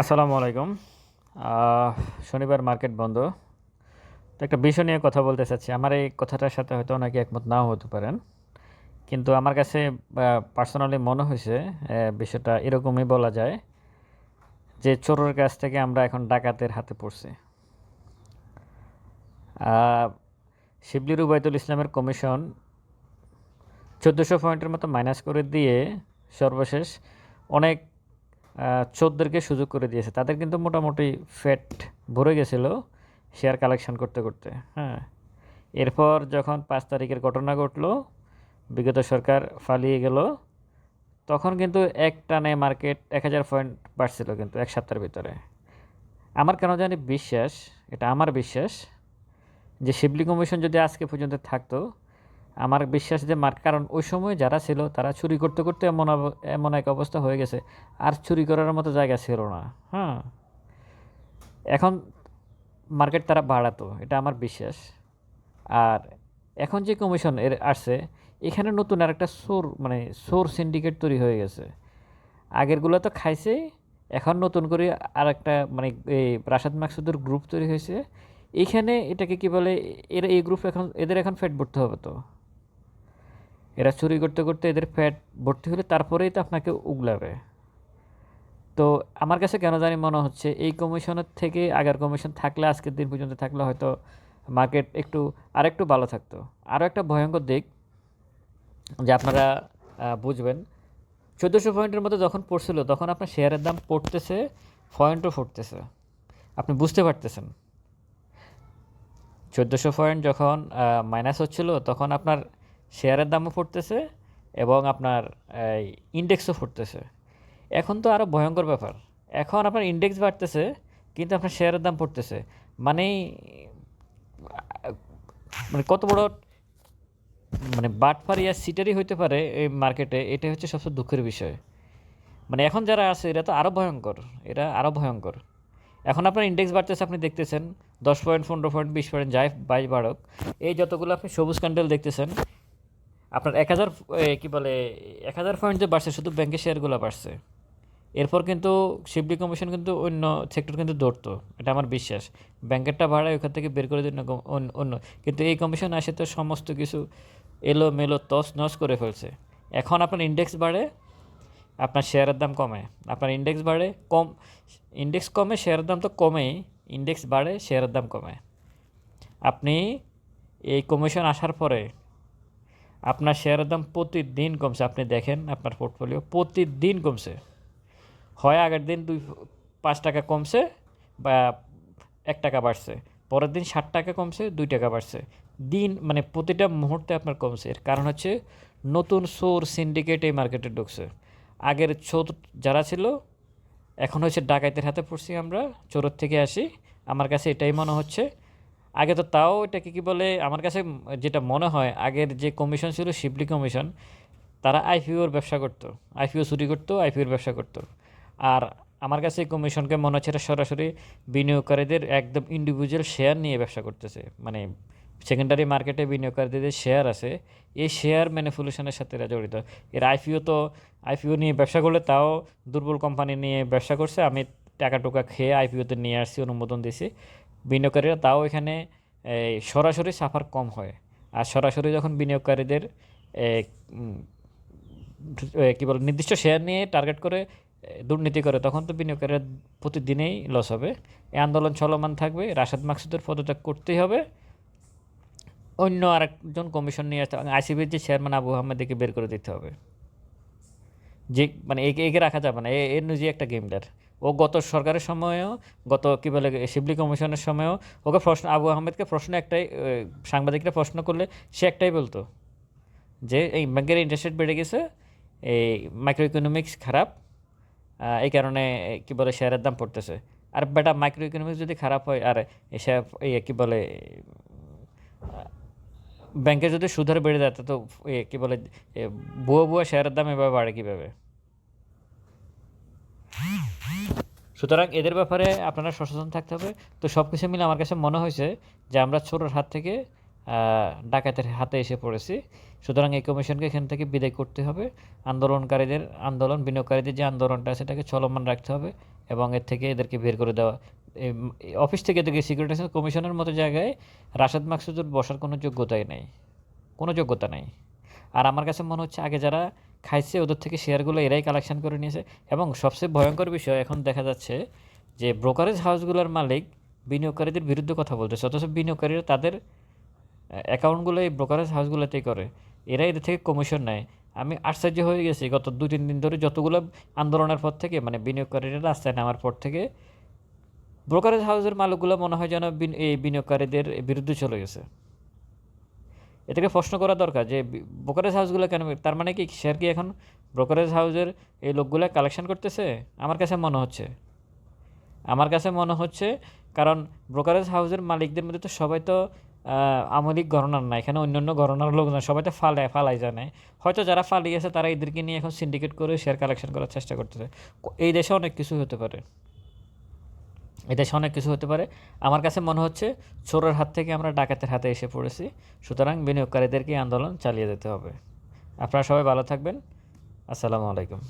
আসসালামু আলাইকুম। শনিবার মার্কেট বন্ধ। তো একটা বিষয় নিয়ে কথা বলতে চাচ্ছি। আমার এই কথাটার সাথে হয়তো অনেকে একমত নাও হতে পারেন। কিন্তু আমার কাছে পার্সোনালি মনে হয়েছে বিষয়টা এরকমই বলা যায় যে চোরের কাছ থেকে আমরা এখন ডাকাতের হাতে পড়ছি। শিবলি রুবাইতুল ইসলামের কমিশন চোদ্দোশো পয়েন্টের মতো মাইনাস করে দিয়ে সর্বশেষ অনেক আহ, চোরদেরকে সুযোগ করে দিয়েছে। তাদের কিন্তু মোটামুটি ফ্যাট ভরে গেছিল শেয়ার কালেকশন করতে করতে হ্যাঁ। এরপর যখন পাঁচ তারিখের ঘটনা ঘটলো বিগত সরকার পালিয়ে গেল তখন কিন্তু এক টানে মার্কেট এক হাজার পয়েন্ট বাড়ছিল কিন্তু এক সপ্তাহের ভিতরে। আমার কেন জানি বিশ্বাস এটা আমার বিশ্বাস যে শিবলি কমিশন যদি আজকে পর্যন্ত থাকতো আমার বিশ্বাস যে মার কারণ ওই সময় যারা ছিল, তারা চুরি করতে করতে এমন এমন এক অবস্থা হয়ে গেছে। আর চুরি করার মতো জায়গা ছিল না হ্যাঁ। এখন মার্কেট তারা বাড়াতো, এটা আমার বিশ্বাস। আর এখন যে কমিশন এর আসছে, এখানে নতুন আর একটা সোর মানে সোর সিন্ডিকেট তৈরি হয়ে গেছে। আগেরগুলো তো খাইছে, এখন নতুন করে আর একটা মানে এই প্রাসাদ মাকসুদের গ্রুপ তৈরি হয়েছে। এইখানে এটাকে কি বলে, এরা এই গ্রুপ এখন এদের এখন ফ্যাট ভরতে হবে তো। এরা চুরি করতে করতে এদের ফ্যাট ভর্তি হলে তারপরেই তো আপনাকে উগলাবে। তো আমার কাছে কেন জানি মনে হচ্ছে এই কমিশনের থেকে আগের কমিশন থাকলে, আজকের দিন পর্যন্ত থাকলে হয়তো মার্কেট একটু, আরেকটু ভালো থাকতো। আরও একটা ভয়ঙ্কর দিক যে আপনারা বুঝবেন, চোদ্দোশো পয়েন্টের মতো যখন পড়ছিল, তখন আপনার শেয়ারের দাম পড়তেছে, পয়েন্টও ফুটতেছে। আপনি বুঝতে পারতেছেন। চোদ্দোশো পয়েন্ট যখন মাইনাস হচ্ছিল, তখন আপনার শেয়ারের দামও ফুটতেছে এবং আপনার ইন্ডেক্সও ফুটতেছে। এখন তো আরও ভয়ঙ্কর ব্যাপার। এখন আপনার ইন্ডেক্স বাড়তেছে, কিন্তু আপনার শেয়ারের দাম পড়তেছে মানে মানে কত বড় মানে বাটফার ইয়া সিটারই হইতে পারে এই মার্কেটে এটা হচ্ছে সবচেয়ে দুঃখের বিষয়। মানে এখন যারা আছে, এরা তো আরও ভয়ঙ্কর, এরা আরও ভয়ঙ্কর। এখন আপনার ইন্ডেক্স বাড়তেছে, আপনি দেখতেছেন, দশ পয়েন্ট পনেরো পয়েন্ট বিশ পয়েন্ট যাই, বাইশ বাড়ক, এই যতগুলো আপনি সবুজ ক্যান্ডেল দেখতেছেন আপনার এক হাজার কী বলে, এক হাজার পয়েন্ট যে বাড়ছে, শুধু ব্যাংকের শেয়ারগুলো বাড়ছে। এরপর কিন্তু শিবলি কমিশন কিন্তু অন্য সেক্টর কিন্তু দৌড়তো এটা আমার বিশ্বাস। ব্যাংকেরটা ভাড়ায় ওখান থেকে বের করে দিন অন্য। কিন্তু এই কমিশন আসে তো সমস্ত কিছু এলো মেলো তস নস করে ফেলছে। এখন আপনার ইন্ডেক্স বাড়ে, আপনার শেয়ারের দাম কমে। আপনার ইন্ডেক্স বাড়ে, কম ইন্ডেক্স কমে শেয়ারের দাম তো কমেই। ইন্ডেক্স বাড়ে শেয়ারের দাম কমে। আপনি এই কমিশন আসার পরে আপনার শেয়ারের দাম প্রতিদিন কমছে। আপনি দেখেন আপনার পোর্টফোলিও প্রতিদিন কমছে। হয় আগের দিন দুই, পাঁচ টাকা কমছে বা এক টাকা বাড়ছে। পরের দিন ষাট টাকা কমছে, দুই টাকা বাড়ছে। দিন মানে প্রতিটা মুহূর্তে আপনার কমছে। এর কারণ হচ্ছে নতুন সোর সিন্ডিকেট এই মার্কেটে ঢুকছে। আগের চোর যারা ছিল, এখন হচ্ছে ডাকাইতের হাতে পড়ছি আমরা। চোরের থেকে আসি। আমার কাছে এটাই মনে হচ্ছে আগে তো তাও এটাকে কি বলে, আমার কাছে যেটা মনে হয়, আগের যে কমিশন ছিল শিবলি কমিশন তারা আইপিওর ব্যবসা করতো। আইপিও চুরি করতো আইপিওর ব্যবসা করতো। আর আমার কাছে এই কমিশনকে মনে হচ্ছে এটা সরাসরি বিনিয়োগকারীদের একদম ইন্ডিভিজুয়াল শেয়ার নিয়ে ব্যবসা করতেছে। মানে সেকেন্ডারি মার্কেটে বিনিয়োগকারীদের যে শেয়ার আছে। এই শেয়ার ম্যানিপুলেশনের সাথে জড়িত। এর আইপিও তো আইপিও নিয়ে ব্যবসা করলে তাও দুর্বল কোম্পানি নিয়ে ব্যবসা করছে। আমি টাকা টুকা খেয়ে আইপিওতে নিয়ে আসছি, অনুমোদন দিয়েছি। বিনিয়োগকারীরা, তাও এখানে সরাসরি সাফার কম হয়। আর সরাসরি যখন বিনিয়োগকারীদের কী বলে, নির্দিষ্ট শেয়ার নিয়ে টার্গেট করে দুর্নীতি করে, তখন তো বিনিয়োগকারীরা প্রতিদিনেই লস হবে। এই আন্দোলন চলমান থাকবে। রাশাদ মাকসুদের পদত্যাগ করতেই হবে। অন্য আরেকজন কমিশন নিয়ে আসতে আইসিবির যে চেয়ারম্যান আবু আহমেদকে বের করে দিতে হবে। যে মানে একে রাখা যাবে না। এ- এর নিজে একটা গেমদার ও গত সরকারের সময়েও, গত কী বলে, শিবলি কমিশনের সময়ও, ওকে প্রশ্ন, আবু আহমেদকে প্রশ্ন একটাই সাংবাদিকরা প্রশ্ন করলে সে একটাই বলতো যে, এই ব্যাংকের ইন্টারেস্ট বেড়ে গেছে, এই মাইক্রো ইকোনমিক্স খারাপ এই কারণে কি বলে শেয়ারের দাম পড়তেছে। আর বেটা মাইক্রো ইকোনমিক্স যদি খারাপ হয়, আর শেয়ার এই কী বলে ব্যাংকে যদি সুদের বেড়ে যায় তো কী বলে বুয়া বুয়া শেয়ারের দাম এভাবে বাড়ে কীভাবে? সুতরাং এদের ব্যাপারে আপনারা সচেতন থাকতে হবে। তো সব কিছু মিলে আমার কাছে মনে হয়েছে যে আমরা ছোটোর হাত থেকে ডাকাতের হাতে এসে পড়েছি। সুতরাং এই কমিশনকে এখান থেকে বিদায় করতে হবে। আন্দোলনকারীদের আন্দোলন, বিনিয়োগকারীদের যে আন্দোলনটা সেটাকে চলমান রাখতে হবে এবং এর থেকে এদেরকে বের করে দেওয়া। অফিস থেকে এদেরকে সিকিউরিটি কমিশনের মতো জায়গায় রাশেদ মাকসুদুর বসার কোনো যোগ্যতাই নেই। কোনো যোগ্যতা নেই। আর আমার কাছে মনে হচ্ছে আগে যারা খাইছে, ওদের থেকে শেয়ারগুলো এরাই কালেকশন করে নিয়েছে। এবং সবচেয়ে ভয়ঙ্কর বিষয় এখন দেখা যাচ্ছে যে ব্রোকারেজ হাউসগুলোর মালিক বিনিয়োগকারীদের বিরুদ্ধে কথা বলতেছে। অথচ বিনিয়োগকারীরা তাদের অ্যাকাউন্টগুলো এই ব্রোকারেজ হাউসগুলোতেই করে। এরা এদের থেকে কমিশন নেয়। আমি আশ্চর্য হয়ে গেছি, গত দু তিন দিন ধরে যতগুলো আন্দোলনের পর থেকে মানে বিনিয়োগকারীরা রাস্তায় নামার পর থেকে ব্রোকারেজ হাউসের মালিকগুলো মনে হয় যেন এই বিনিয়োগকারীদের বিরুদ্ধে চলে গেছে। এটাকে প্রশ্ন করা দরকার যে ব্রোকারেজ হাউসগুলো কেন তার মানে কি? শেয়ার কি এখন ব্রোকারেজ হাউসের এই লোকগুলো কালেকশন করতেছে? আমার কাছে মনে হচ্ছে। আমার কাছে মনে হচ্ছে কারণ ব্রোকারেজ হাউসের মালিকদের মধ্যে তো সবাই তো আমলিক গণনার না। এখানে অন্যান্য গণনার লোক না, সবাই তো ফালায় ফালাই জানে। হয়তো যারা ফালিয়েছে তারা এদেরকে নিয়ে এখন সিন্ডিকেট করে শেয়ার কালেকশন করার চেষ্টা করতেছে। এই দেশে অনেক কিছু হতে পারে। এই দেশে অনেক কিছু হতে পারে। আমার কাছে মনে হচ্ছে চোরের হাত থেকে আমরা ডাকাতের হাতে এসে পড়েছি। সুতরাং বিনিয়োগকারীদেরকে আন্দোলন চালিয়ে যেতে হবে। আপনারা সবাই ভালো থাকবেন। আসসালামু আলাইকুম।